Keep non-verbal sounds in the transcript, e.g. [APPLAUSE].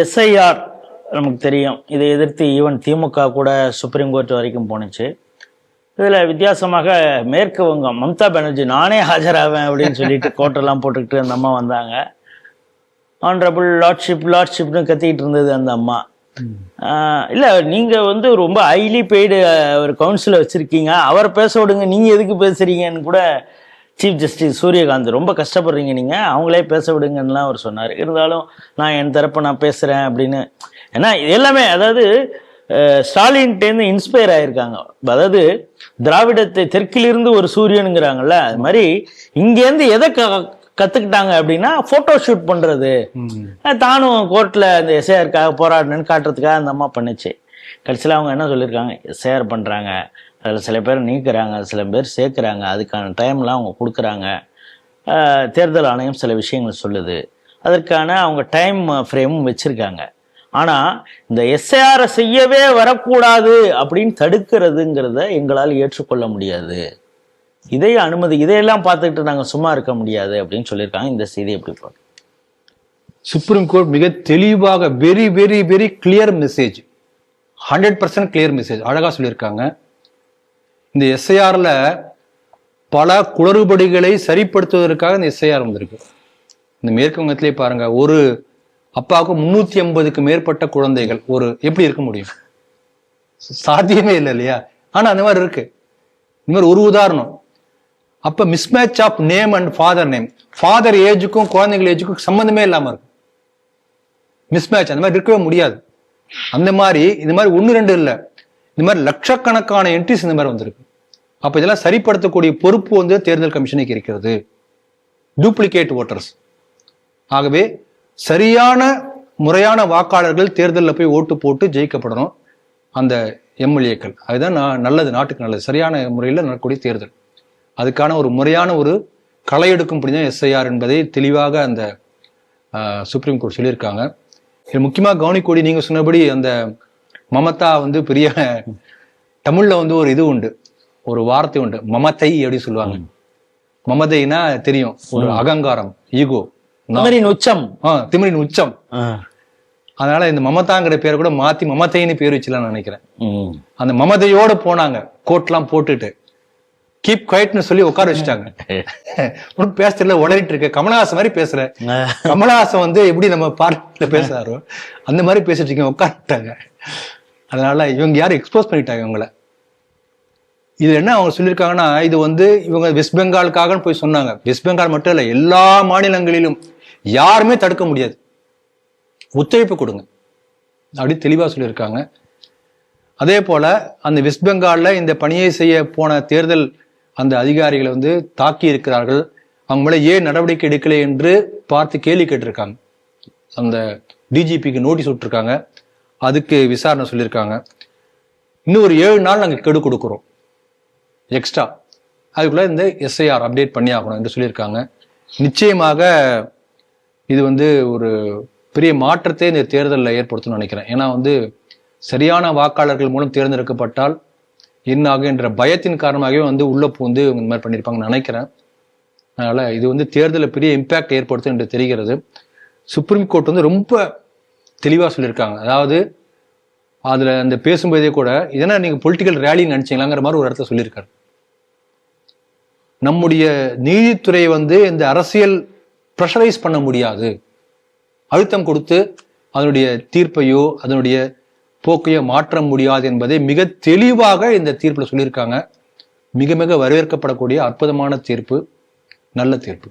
SIR நமக்கு தெரியும். இதை எதிர்த்து ஈவன் திமுக கூட சுப்ரீம் கோர்ட் வரைக்கும் போணுச்சு. இதில் வித்தியாசமாக மேற்கு வங்கம் மம்தா பானர்ஜி நானே ஆஜராவேன் அப்படின்னு சொல்லிட்டு கோட்டெல்லாம் போட்டுக்கிட்டு அந்த அம்மா வந்தாங்க. ஆனரபிள் லார்ட்ஷிப் லார்ட்ஷிப்னு கத்திக்கிட்டு இருந்தது அந்த அம்மா. இல்ல நீங்க வந்து ரொம்ப ஹைலி பெய்டு ஒரு கவுன்சிலை வச்சிருக்கீங்க. அவரை பேச விடுங்க நீங்க எதுக்கு பேசுறீங்கன்னு கூட சீஃப் ஜஸ்டிஸ் சூரியகாந்த் ரொம்ப கஷ்டப்படுறீங்க நீங்க. அவங்களே பேச விடுங்கன்னுலாம் அவர் சொன்னார். இருந்தாலும் நான் என் தரப்ப நான் பேசுறேன் அப்படின்னு. ஏன்னா இது எல்லாமே அதாவது அஹ், ஸ்டாலின்ட்டேருந்து இன்ஸ்பயர் ஆயிருக்காங்க. அதாவது திராவிடத்தை தெற்கிலிருந்து ஒரு சூரியனுங்கிறாங்கல்ல அது மாதிரி இங்கேருந்து எதை க கத்துக்கிட்டாங்க அப்படின்னா போட்டோ ஷூட் பண்றது. அஹ் தானும் கோர்ட்டில் இந்த எஸ்ஐஆருக்காக போராடணும்னு காட்டுறதுக்காக அந்த அம்மா பண்ணுச்சு. கடைசியில் அவங்க என்ன சொல்லியிருக்காங்க? எஸ்ஐஆர் பண்ணுறாங்க அதில் சில பேர் நீக்கிறாங்க சில பேர் சேர்க்குறாங்க. அதுக்கான டைம்லாம் அவங்க கொடுக்குறாங்க. தேர்தல் ஆணையம் சில விஷயங்கள் சொல்லுது. அதற்கான அவங்க டைம் ஃப்ரேமும் வச்சுருக்காங்க. ஆனால் இந்த எஸ்ஐஆரை செய்யவே வரக்கூடாது அப்படின்னு தடுக்கிறதுங்கிறத எங்களால் ஏற்றுக்கொள்ள முடியாது. இதை அனுமதி இதையெல்லாம் பார்த்துக்கிட்டு நாங்கள் சும்மா இருக்க முடியாது அப்படின்னு சொல்லியிருக்காங்க. இந்த செய்தி எப்படி பார்க்க? சுப்ரீம் கோர்ட் மிக தெளிவாக very very very clear message hundred percent clear message அழகாக சொல்லியிருக்காங்க. இந்த எஸ்ஐஆர்ல பல குளறுபடிகளை சரிப்படுத்துவதற்காக இந்த எஸ்ஐஆர் வந்திருக்கு. இந்த மேற்கு வங்கத்திலே பாருங்க ஒரு அப்பாவுக்கு முன்னூத்தி ஐம்பதுக்கு மேற்பட்ட குழந்தைகள் ஒரு எப்படி இருக்க முடியும்? சாத்தியமே இல்லை இல்லையா? ஆனா அந்த மாதிரி இருக்கு. இந்த மாதிரி ஒரு உதாரணம். அப்ப mismatch of name and father name father ஏஜுக்கும் குழந்தைகள் ஏஜுக்கும் சம்மந்தமே இல்லாம இருக்கும் மிஸ்மேட்ச் அந்த மாதிரி இருக்கவே முடியாது. அந்த மாதிரி இந்த மாதிரி ஒன்று ரெண்டு இல்லை. இந்த மாதிரி லட்சக்கணக்கான என்ட்ரிஸ் இந்த மாதிரி வந்திருக்கு. அப்போ இதெல்லாம் சரிப்படுத்தக்கூடிய பொறுப்பு வந்து தேர்தல் கமிஷனுக்கு இருக்கிறது. டூப்ளிகேட் ஓட்டர்ஸ் ஆகவே சரியான முறையான வாக்காளர்கள் தேர்தலில் போய் ஓட்டு போட்டு ஜெயிக்கப்படணும் அந்த எம்எல்ஏக்கள். அதுதான் நான் நல்லது நாட்டுக்கு நல்லது. சரியான முறையில் நடக்கக்கூடிய தேர்தல். அதுக்கான ஒரு முறையான ஒரு களை எடுக்கும் தான் எஸ்ஐஆர் என்பதை தெளிவாக அந்த சுப்ரீம் கோர்ட் சொல்லியிருக்காங்க. இது முக்கியமாக கவனிக்கூடி நீங்கள் சொன்னபடி அந்த மமதா வந்து பெரிய தமிழ்ல வந்து ஒரு இது உண்டு. ஒரு வார்த்தை உண்டு. மமதை அப்படின்னு சொல்லுவாங்க. மமதைனா தெரியும். ஒரு அகங்காரம் ஈகோ. குமரின் உச்சம். திமிரின் உச்சம். ஆ. அதனால இந்த மமதாங்கிற பேரை கூட மாத்தி மமதைன்னு பேர் வச்சுலாம் நினைக்கிறேன். அந்த மமதையோட போனாங்க. கோட்லாம் போட்டுட்டு. கீப் குவைட்னு சொல்லி உட்கார வச்சுட்டாங்க. [LAUGHS] ஒன்றும் பேச தெரியல உளறிட்டு இருக்க. கமலஹாசன் மாதிரி பேசுற கமலஹாசன் வந்து எப்படி நம்ம பார்ட்டில பேசுறாரோ அந்த மாதிரி பேசிட்டு இருக்கீங்க உட்காந்துட்டாங்க அதனால் இவங்க யாரும் எக்ஸ்போஸ் பண்ணிட்டாங்க இவங்கள? இது என்ன அவங்க சொல்லியிருக்காங்கன்னா இது வந்து இவங்க வெஸ்ட் பெங்காலுக்காகன்னு போய் சொன்னாங்க. வெஸ்ட் பெங்கால் மட்டும் இல்லை எல்லா மாநிலங்களிலும் யாருமே தடுக்க முடியாது. ஒத்துழைப்பு கொடுங்க. அப்படி தெளிவாக சொல்லியிருக்காங்க. அதே போல் அந்த வெஸ்ட் பெங்காலில் இந்த பணியை செய்ய போன தேர்தல் அந்த அதிகாரிகளை வந்து தாக்கி இருக்கிறார்கள். அவங்க மேலே ஏன் நடவடிக்கை எடுக்கலை என்று பார்த்து கேள்வி கேட்டிருக்காங்க. அந்த டிஜிபிக்கு நோட்டீஸ் விட்டுருக்காங்க. அதுக்கு விசாரணை சொல்லியிருக்காங்க. இன்னும் ஒரு ஏழு நாள் நாங்கள் கெடு கொடுக்குறோம். எக்ஸ்ட்ரா அதுக்குள்ள இந்த எஸ்ஐஆர் அப்டேட் பண்ணி ஆகணும் என்று சொல்லியிருக்காங்க. நிச்சயமாக இது வந்து ஒரு பெரிய மாற்றத்தை இந்த தேர்தலில் ஏற்படுத்தும்னு நினைக்கிறேன். ஏன்னா வந்து சரியான வாக்காளர்கள் மூலம் தேர்ந்தெடுக்கப்பட்டால் என்ன ஆகும் என்ற பயத்தின் காரணமாகவே வந்து உள்ளே பூந்து இந்த மாதிரி பண்ணியிருப்பாங்கன்னு நினைக்கிறேன். அதனால் இது வந்து தேர்தலில் பெரிய இம்பேக்ட் ஏற்படுத்தும் என்று தெரிகிறது. சுப்ரீம் கோர்ட் வந்து ரொம்ப தெளிவாக சொல்லியிருக்காங்க. அதாவது அதில் அந்த பேசும்போதே கூட இதனா நீங்கள் பொலிட்டிக்கல் ரேலின்னு நினச்சிங்களாங்கிற மாதிரி ஒரு இடத்த சொல்லியிருக்காரு. நம்முடைய நீதித்துறை வந்து இந்த அரசியல் ப்ரெஷரைஸ் பண்ண முடியாது. அழுத்தம் கொடுத்து அதனுடைய தீர்ப்பையோ அதனுடைய போக்கையோ மாற்ற முடியாது என்பதை மிக தெளிவாக இந்த தீர்ப்பில் சொல்லியிருக்காங்க. மிக மிக வரவேற்கப்படக்கூடிய அற்புதமான தீர்ப்பு நல்ல தீர்ப்பு.